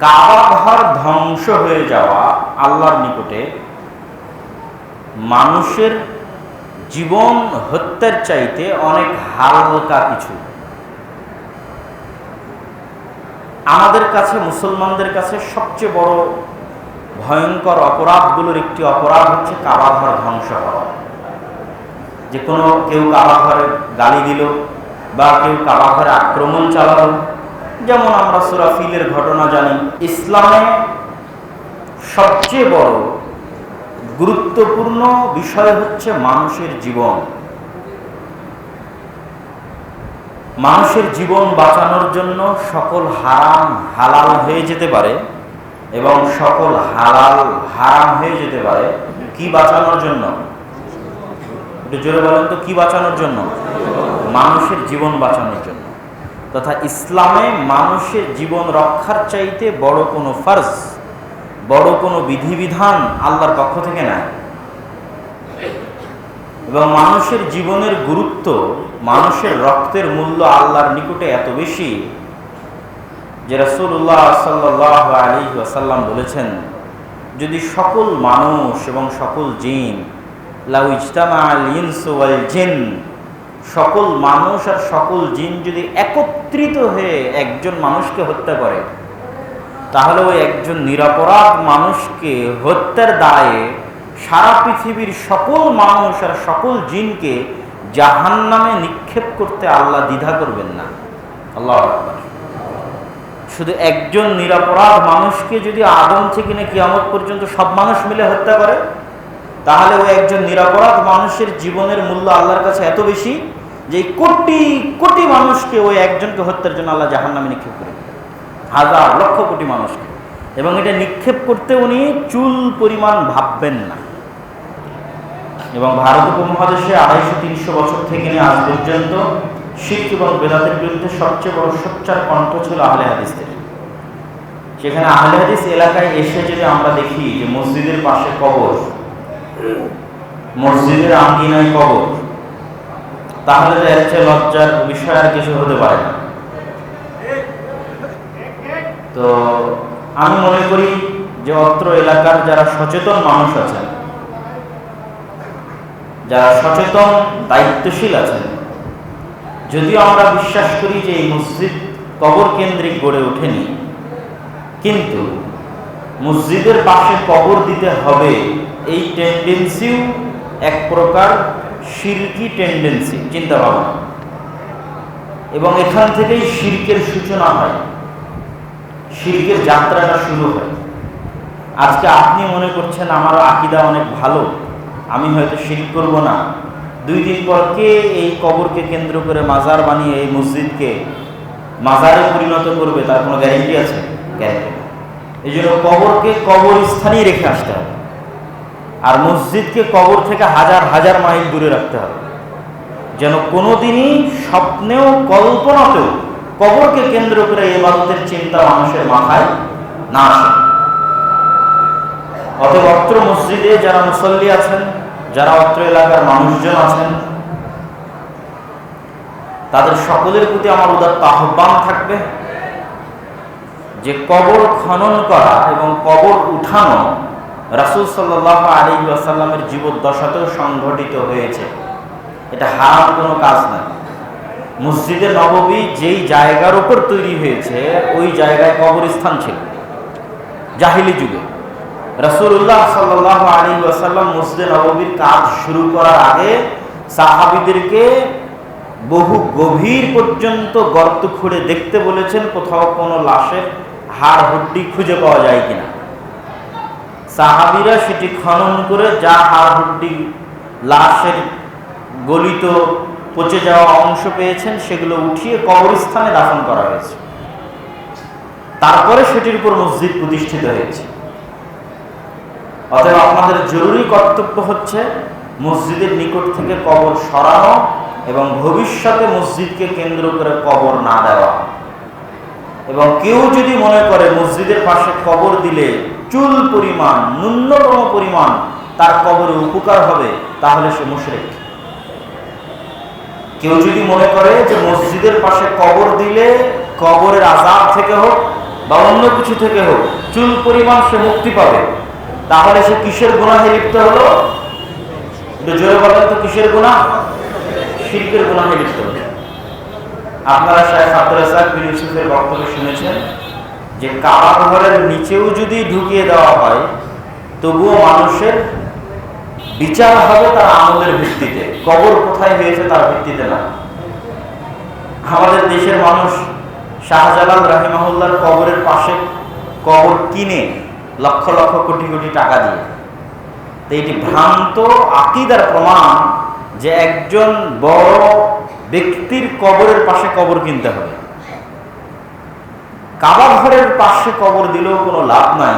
কাবা ঘর ধ্বংস হয়ে যাওয়া আল্লাহর নিকটে মানুষের জীবন হত্যার চাইতে অনেক হালকা কিছু। আমাদের কাছে, মুসলমানদের কাছে সবচেয়ে বড় ভয়ঙ্কর অপরাধগুলোর একটি অপরাধ হচ্ছে কাবা ঘর ধ্বংস হওয়া। যে কোনো কেউ কাবা ঘরে গালি দিল বা কেউ কাবা ঘরে আক্রমণ চালালো যেমন আমরা সুরাফিলের ঘটনা জানি, ইসলামে সবচেয়ে বড় গুরুত্বপূর্ণ বিষয় হচ্ছে মানুষের জীবন। মানুষের জীবন বাঁচানোর জন্য সকল হারাম হালাল হয়ে যেতে পারে এবং সকল হালাল হারাম হয়ে যেতে পারে। কি বাঁচানোর জন্য? একটু জোরে বলেন তো, কি বাঁচানোর জন্য? মানুষের জীবন বাঁচানোর জন্য। তথা ইসলামে মানুষের জীবন রক্ষার চাইতে বড় কোনো ফার্জ, বড় কোনো বিধিবিধান আল্লাহর পক্ষ থেকে নেয় এবং মানুষের জীবনের গুরুত্ব, মানুষের রক্তের মূল্য আল্লাহর নিকটে এত বেশি যে রসুল্লাহ সাল্লাহ আলী ওয়াসাল্লাম বলেছেন, যদি সকল মানুষ এবং সকল জিন, লাউ ইজতামা আল ইনসু ওয়াল জিন সকল মানুষ আর সকল জিন যদি একত্রিত হয়ে একজন মানুষকে হত্যা করে, তাহলে ওই একজন নিরাপরাধ মানুষকে হত্যার দায়ে সারা পৃথিবীর সকল মানুষ আর সকল জিনকে জাহান নামে নিক্ষেপ করতে আল্লাহ দ্বিধা করবেন না। আল্লাহ শুধু একজন নিরাপরাধ মানুষকে যদি আদম থেকে না কিয়ামত পর্যন্ত সব মানুষ মিলে হত্যা করে, তাহলে ওই একজন নিরাপরাধ মানুষের জীবনের মূল্য আল্লাহর কাছে এত বেশি যে কোটি কোটি মানুষকে ওই একজনকে হত্যার জন্য আল্লাহ জাহান নামে নিক্ষেপ করে হাজার লক্ষ কোটি মানুষকে। এবং এটা নিক্ষেপ করতে উনি চুল পরিমাণ ভাববেন না। এবং ভারত উপমহাদেশে আড়াইশো, তিনশো বছর থেকে নিয়ে আজ পর্যন্ত শিখ এবং বেদাতের বিরুদ্ধে সবচেয়ে বড় সোচ্চার কণ্ঠ ছিল আহলে হাদিসদের। সেখানে আহলে হাদিস এলাকায় এসে যদি আমরা দেখি যে মসজিদের পাশে কবর, মসজিদের আঙ্গিনায় কবর তাহলে তো চেয়ে লজ্জার বিষয় আর কিছু হতে পারে না। তো আমি মনে করি যে অত্র এলাকার যারা সচেতন মানুষ আছেন, যারা সচেতন, দায়িত্বশীল আছেন, যদিও আমরা বিশ্বাস করি যে এই মসজিদ কবর কেন্দ্রিক গড়ে ওঠেনি, কিন্তু মসজিদের পাশে কবর দিতে হবে এই টেন্ডেন্সিও এক প্রকার শিরকি টেন্ডেন্সি চিন্তা ভাবনা এবং এখান থেকেই শিরকের সূচনা হয়। শিরকের যাত্রাটা শুরু হয়। আজকে আপনি মনে করছেন আমার আকিদা অনেক ভালো, আমি হয়তো শিরিক করব না। দুই দিন পর কে এই কবরকে কেন্দ্র করে মাজার বানিয়ে এই মসজিদকে মাজারে পরিণত করবে, তার কোনো গ্যারেন্টি আছে? গ্যারেন্টি এই জন্য কবরকে কবর স্থানেই রেখে আসতে হবে। আর মসজিদকে কবর থেকে হাজার হাজার মাইল দূরে রাখতে হবে। যেন কোনোদিনই স্বপ্নেও, কল্পনাতেও কবরকে কেন্দ্র করে এবাদতের চিন্তা মানুষের মাথায় না আসে। অতএব অত্র মসজিদে যারা মুসল্লি আছেন, যারা অত্র এলাকার মানুষজন আছেন, তাদের সকলের প্রতি আমার উদাত্ত আহ্বান থাকবে যে কবর খনন করা এবং কবর উঠানো রাসুল সাল্লাহ আলী আসাল্লামের জীবদ্দশাতেও সংঘটিত হয়েছে। এটা হারাম কোনো কাজ না। মসজিদে নববী যেই জায়গার উপর তৈরি হয়েছে, ওই জায়গায় কবরস্থান ছিল। জাহিলি যুগে। রসুল্লাহ সাল্লাহ আলী আসাল্লাম মসজিদে নববীর কাজ শুরু করার আগে সাহাবিদেরকে বহু গভীর পর্যন্ত গর্ত খুঁড়ে দেখতে বলেছেন, কোথাও কোনো লাশের হাড়, হুড্ডি খুঁজে পাওয়া যায় কিনা। সাহাবিরা সেটি খনন করে যা হাড় হুড্ডি লাশের গলিত পচে যাওয়া অংশ পেয়েছেন, সেগুলো উঠিয়ে কবরস্থানে দাফন করা হয়েছে। তারপরে সেটির উপর মসজিদ প্রতিষ্ঠিত হয়েছে। অতএব আপনাদের জরুরি কর্তব্য হচ্ছে মসজিদের নিকট থেকে কবর সরানো এবং ভবিষ্যতে মসজিদকে কেন্দ্র করে কবর না দেওয়া। এবং কেউ যদি মনে করে মসজিদের পাশে কবর দিলে চুল পরিমাণ, ন্যূনতম পরিমাণ তার কবরে উপকার হবে, তাহলে সে মুশরিক। কেউ যদি মনে করে যে মসজিদের পাশে কবর দিলে কবরের আজাব থেকে হোক বা অন্য কিছু থেকে হোক, চুল পরিমাণ সে মুক্তি পাবে। তাহলে সে কিসের গুণাহে লিপ্ত হলো? জোরে বলেন তো, কিসের গুণা শিল্পের গুণাহে লিপ্ত হলো। আপনারা শাহেখ আব্দুল ইউসুফের বক্তব্য শুনেছেন। যে কাবা ঘরের নিচেও যদি ঢুকিয়ে দেওয়া হয়, তবুও মানুষের বিচার হবে তার আমলের ভিত্তিতে। কবর কোথায় হয়েছে তার ভিত্তিতে না। আমাদের দেশের মানুষ শাহজালাল রাহিমাহুল্লার কবরের পাশে কবর কিনে লক্ষ লক্ষ কোটি কোটি টাকা দিয়ে। তো এটি ভ্রান্ত আকিদার প্রমাণ যে একজন বড় ব্যক্তির কবরের পাশে কবর কিনতে হবে। কাবা ঘরের পাশে কবর দিলেও কোনো লাভ নাই।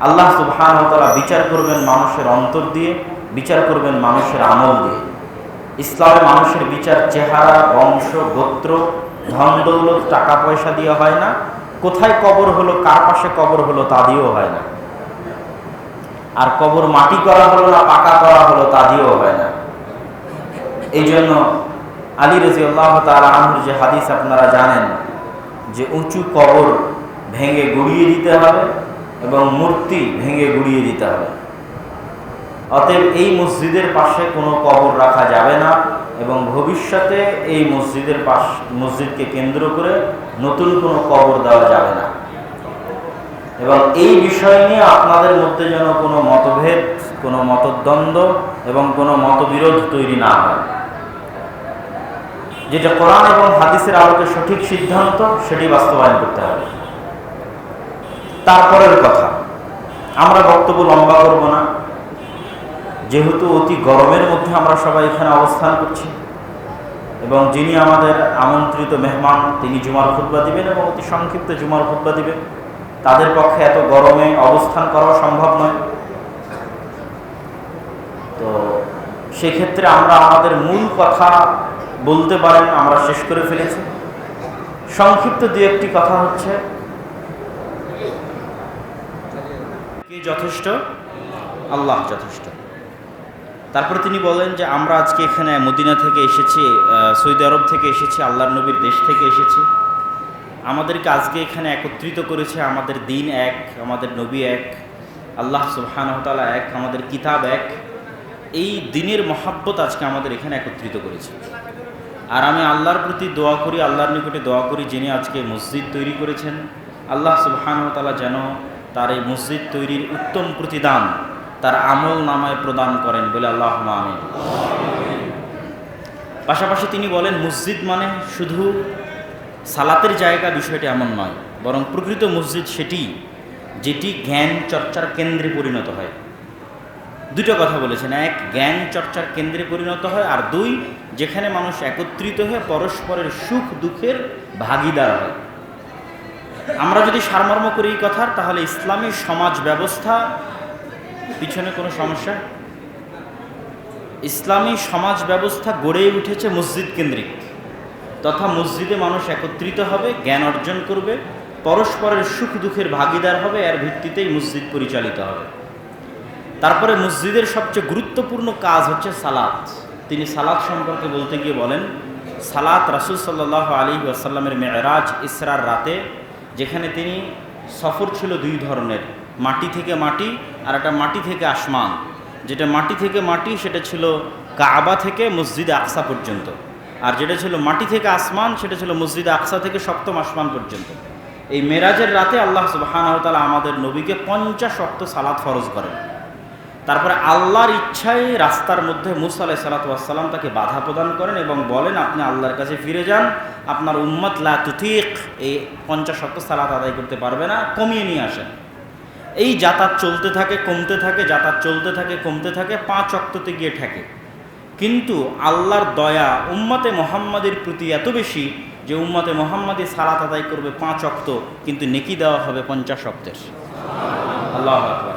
আল্লাহ সুবহান বিচার করবেন মানুষের অন্তর দিয়ে, বিচার করবেন মানুষের আমল দিয়ে। ইসলামে মানুষের বিচার চেহারা, বংশ, গোত্র, ধন, দৌলত টাকা পয়সা দিয়ে হয় না। কোথায় কবর হলো, কার পাশে কবর হলো, তা দিয়েও হয় না। আর কবর মাটি করা হলো না, পাকা করা হলো, তা দিয়েও হয় না। এই জন্য আলী রাজি আল্লাহ তালুর যে হাদিস আপনারা জানেন যে উঁচু কবর ভেঙে গুড়িয়ে দিতে হবে এবং মূর্তি ভেঙে গুড়িয়ে দিতে হবে। অতএব এই মসজিদের পাশে কোনো কবর রাখা যাবে না এবং ভবিষ্যতে এই মসজিদের পাশ, মসজিদকে কেন্দ্র করে নতুন কোনো কবর দেওয়া যাবে না। এবং এই বিষয় নিয়ে আপনাদের মধ্যে যেন কোনো মতভেদ, কোনো মতদ্বন্দ্ব এবং কোনো মতবিরোধ তৈরি না হয়। যেটা কোরআন এবং হাদিসের আলোকে সঠিক সিদ্ধান্ত, সেটি বাস্তবায়ন করতে হবে। তারপরের কথা, আমরা বক্তব্য লম্বা করব না। যেহেতু অতি গরমের মধ্যে আমরা সবাই এখানে অবস্থান করছি, এবং যিনি আমাদের আমন্ত্রিত মেহমান, তিনি জুমার খুদ্া দিবেন এবং অতি সংক্ষিপ্ত জুমার খুদ্া দিবেন। তাদের পক্ষে এত গরমে অবস্থান করা সম্ভব নয়। তো সেক্ষেত্রে আমরা আমাদের মূল কথা বলতে পারেন, আমরা শেষ করে ফেলেছি। সংক্ষিপ্ত দু একটি কথা হচ্ছে, কে যথেষ্ট? আল্লাহ যথেষ্ট। তারপরে তিনি বলেন যে, আমরা আজকে এখানে মদিনা থেকে এসেছি সৌদি আরব থেকে এসেছি, আল্লাহর নবীর দেশ থেকে এসেছি। আমাদেরকে আজকে এখানে একত্রিত করেছে আমাদের দিন এক, আমাদের নবী এক, আল্লাহ সুবহানহতালা এক, আমাদের কিতাব এক। এই দিনের মহাব্বত আজকে আমাদের এখানে একত্রিত করেছে। আর আমি আল্লাহর প্রতি দোয়া করি, আল্লাহর নিকটে দোয়া করি যিনি আজকে মসজিদ তৈরি করেছেন। আল্লাহ সুবহানহতালা যেন তার এই মসজিদ তৈরির উত্তম প্রতিদান তার আমল নামায় প্রদান করেন বলে আল্লাহ আমিন। পাশাপাশি তিনি বলেন, মসজিদ মানে শুধু সালাতের জায়গা বিষয়টি এমন নয়, বরং প্রকৃত মসজিদ সেটি, যেটি জ্ঞান চর্চার কেন্দ্রে পরিণত হয়। দুটো কথা বলেছেন, এক, জ্ঞান চর্চার কেন্দ্রে পরিণত হয়, আর দুই যেখানে মানুষ একত্রিত হয়ে পরস্পরের সুখ, দুঃখের ভাগিদার হয়। আমরা যদি সারমর্ম করি এই কথার, তাহলে ইসলামী সমাজ ব্যবস্থা, পিছনে কোনো সমস্যা? ইসলামী সমাজ ব্যবস্থা গড়ে উঠেছে মসজিদ কেন্দ্রিক। তথা মসজিদে মানুষ একত্রিত হবে, জ্ঞান অর্জন করবে, পরস্পরের সুখ, দুঃখের ভাগিদার হবে, এর ভিত্তিতেই মসজিদ পরিচালিত হবে। তারপরে মসজিদের সবচেয়ে গুরুত্বপূর্ণ কাজ হচ্ছে সালাত। তিনি সালাত সম্পর্কে বলতে গিয়ে বলেন, সালাত রাসুল সাল্লাহ আলী আসাল্লামের মেয়েরাজ ইসরার রাতে, যেখানে তিনি সফর ছিল দুই ধরনের, মাটি থেকে মাটি আর একটা মাটি থেকে আসমান। যেটা মাটি থেকে মাটি, সেটা ছিল কাবা থেকে মসজিদে আকসা পর্যন্ত। আর যেটা ছিল মাটি থেকে আসমান, সেটা ছিল মসজিদে আকসা থেকে সপ্তম আসমান পর্যন্ত। এই মেরাজের রাতে আল্লাহ সুবাহানতালা আমাদের নবীকে পঞ্চাশ অক্ত সালাত ফরজ করেন। তারপরে আল্লাহর ইচ্ছায় রাস্তার মধ্যে মুসা আলাই সালাতাম তাকে বাধা প্রদান করেন এবং বলেন, আপনি আল্লাহর কাছে ফিরে যান। আপনার উম্মত লা তুথিক এই পঞ্চাশ শক্ত সালাত আদায় করতে পারবে না। কমিয়ে নিয়ে আসেন। এই যাতায়াত চলতে থাকে, কমতে থাকে, যাতায়াত চলতে থাকে, কমতে থাকে, পাঁচ অক্ততে গিয়ে ঠেকে। কিন্তু আল্লাহর দয়া উম্মতে মোহাম্মদের প্রতি এত বেশি যে উম্মতে মোহাম্মদী সালাত আদায় করবে পাঁচ অক্ত কিন্তু নেকি দেওয়া হবে পঞ্চাশ অক্তের আল্লাহ আকবর।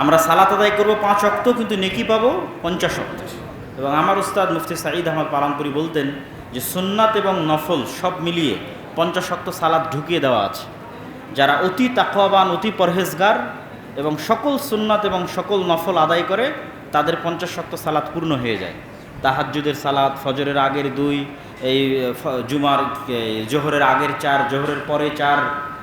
আমরা সালাত আদায় করব পাঁচ অক্ত, কিন্তু নেকি পাবো পঞ্চাশ অক্তের এবং আমার উস্তাদ মুফতি সাঈদ আহমদ পালামপুরি বলতেন যে, সুন্নাত এবং নফল সব মিলিয়ে পঞ্চাশ অক্ত সালাদ ঢুকিয়ে দেওয়া আছে। যারা অতি তাকওয়াবান, অতি পরহেজগার এবং সকল সুন্নাত এবং সকল নফল আদায় করে, তাদের পঞ্চাশ শক্ত সালাত পূর্ণ হয়ে যায়। তাহাজ্জুদের সালাত, ফজরের আগের দুই, এই জুমার জোহরের আগের চার, জোহরের পরে চার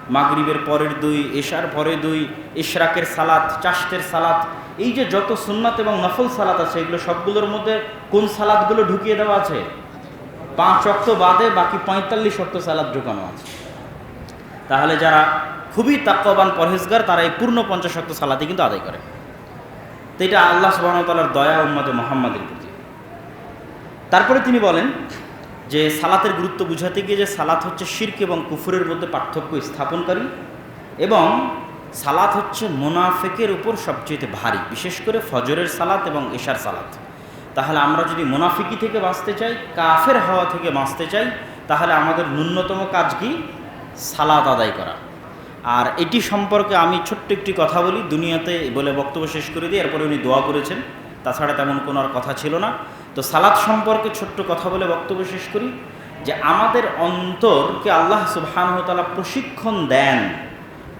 মাগরিবের পরের দুই, এশার পরে দুই, ইশরাকের সালাত চাষতের সালাত, এই যে যত সুন্নাত এবং নফল সালাত আছে, এগুলো সবগুলোর মধ্যে কোন সালাদগুলো ঢুকিয়ে দেওয়া আছে? পাঁচ অক্ত বাদে বাকি পঁয়তাল্লিশ অক্ত সালাদ ঢুকানো আছে। তাহলে যারা খুবই তাক্কবান পরহেজগার, তারা এই পূর্ণ পঞ্চাশ অক্ত সালাতি কিন্তু আদায় করে। তো এটা আল্লাহ সুবাহতালার দয়া উম্মদে মোহাম্মদের প্রতি। তারপরে তিনি বলেন যে সালাতের গুরুত্ব বুঝাতে গিয়ে যে সালাত হচ্ছে শির্ক এবং কুফুরের মধ্যে পার্থক্য স্থাপনকারী এবং সালাত হচ্ছে মোনাফেকের উপর সবচেয়ে ভারী, বিশেষ করে ফজরের সালাত এবং এশার সালাত। তাহলে আমরা যদি মোনাফিকি থেকে বাঁচতে চাই, কাফের হওয়া থেকে বাঁচতে চাই, তাহলে আমাদের ন্যূনতম কাজ কি? সালাত আদায় করা। আর এটি সম্পর্কে আমি ছোট্ট একটি কথা বলি, দুনিয়াতে বলে বক্তব্য শেষ করে দিই, এরপরে উনি দোয়া করেছেন। তাছাড়া তেমন কোনো আর কথা ছিল না। তো সালাদ সম্পর্কে ছোট্ট কথা বলে বক্তব্য শেষ করি যে আমাদের অন্তরকে আল্লাহ সুবহানহতালা প্রশিক্ষণ দেন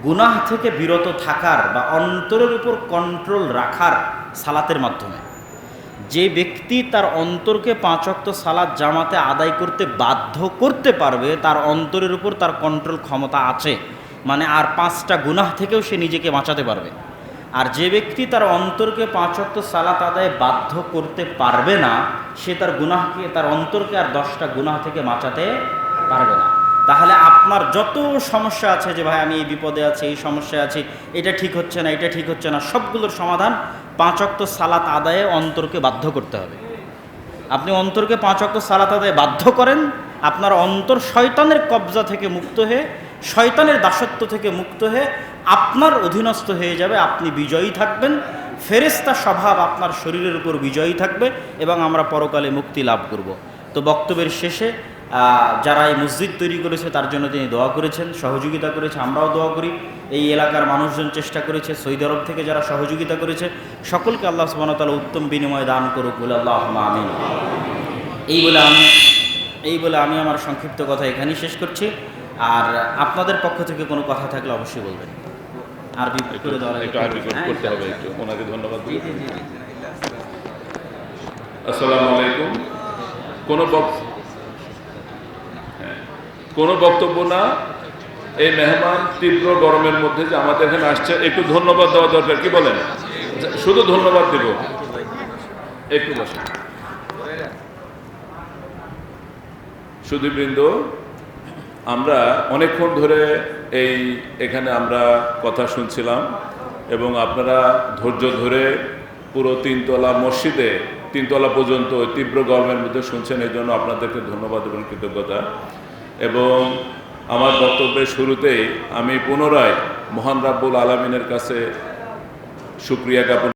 গুনাহ থেকে বিরত থাকার বা অন্তরের উপর কন্ট্রোল রাখার সালাতের মাধ্যমে। যে ব্যক্তি তার অন্তরকে পাঁচ অক্ত সালাদ জামাতে আদায় করতে বাধ্য করতে পারবে, তার অন্তরের উপর তার কন্ট্রোল ক্ষমতা আছে। মানে আর পাঁচটা গুনাহ থেকেও সে নিজেকে বাঁচাতে পারবে। আর যে ব্যক্তি তার অন্তরকে পাঁচ অক্ত সালাত আদায় বাধ্য করতে পারবে না, সে তার গুনাহকে, তার অন্তরকে আর দশটা গুনাহ থেকে বাঁচাতে পারবে না। তাহলে আপনার যত সমস্যা আছে যে, ভাই, আমি এই বিপদে আছি, এই সমস্যায় আছি, এটা ঠিক হচ্ছে না, এটা ঠিক হচ্ছে না, সবগুলোর সমাধান পাঁচ অক্ত সালাত আদায়ে অন্তরকে বাধ্য করতে হবে। আপনি অন্তরকে পাঁচ অক্ত সালাত আদায়ে বাধ্য করেন, আপনার অন্তর শয়তানের কবজা থেকে মুক্ত হয়ে শয়তানের দাসত্ব থেকে মুক্ত হয়ে আপনার অধীনস্থ হয়ে যাবে, আপনি বিজয়ী থাকবেন। ফেরেস্তা স্বভাব আপনার শরীরের উপর বিজয়ী থাকবে এবং আমরা পরকালে মুক্তি লাভ করব। তো বক্তব্যের শেষে যারা এই মসজিদ তৈরি করেছে, তার জন্য তিনি দোয়া করেছেন, সহযোগিতা করেছে, আমরাও দোয়া করি। এই এলাকার মানুষজন চেষ্টা করেছে, সৌদি আরব থেকে যারা সহযোগিতা করেছে, সকলকে আল্লাহ সুবাহতালা উত্তম বিনিময় দান করুক বলে আল্লাহ আমিন। এই বলে আমি, এই বলে আমি আমার সংক্ষিপ্ত কথা এখানেই শেষ করছি। আর আপনাদের পক্ষ থেকে কোনো কথা থাকলে অবশ্যই বলবেন। আরবি করে দেওয়ার একটু আরবি হ্যাঁ, করতে হবে একটু। ওনাকে ধন্যবাদ জি, দিই জি, জি, জি। আসসালামু আলাইকুম। কোনো হ্যাঁ, কোনো বক্তব্য না? এই মেহমান তীব্র গরমের মধ্যে যে আমাদের এখানে আসছে একটু ধন্যবাদ দেওয়া দরকার। কি বলেন? শুধু ধন্যবাদ দেব। একটু বসে সুদীবৃন্দ আমরা অনেকক্ষণ ধরে এই এখানে আমরা কথা শুনছিলাম এবং আপনারা ধৈর্য ধরে পুরো তিনতলা মসজিদে, তিনতলা পর্যন্ত ওই তীব্র গরমের মধ্যে শুনছেন, এই জন্য আপনাদেরকে ধন্যবাদ এবং কৃতজ্ঞতা। এবং আমার বক্তব্যের শুরুতেই আমি পুনরায় মহান রাব্বুল আলমিনের কাছে সুক্রিয়া জ্ঞাপন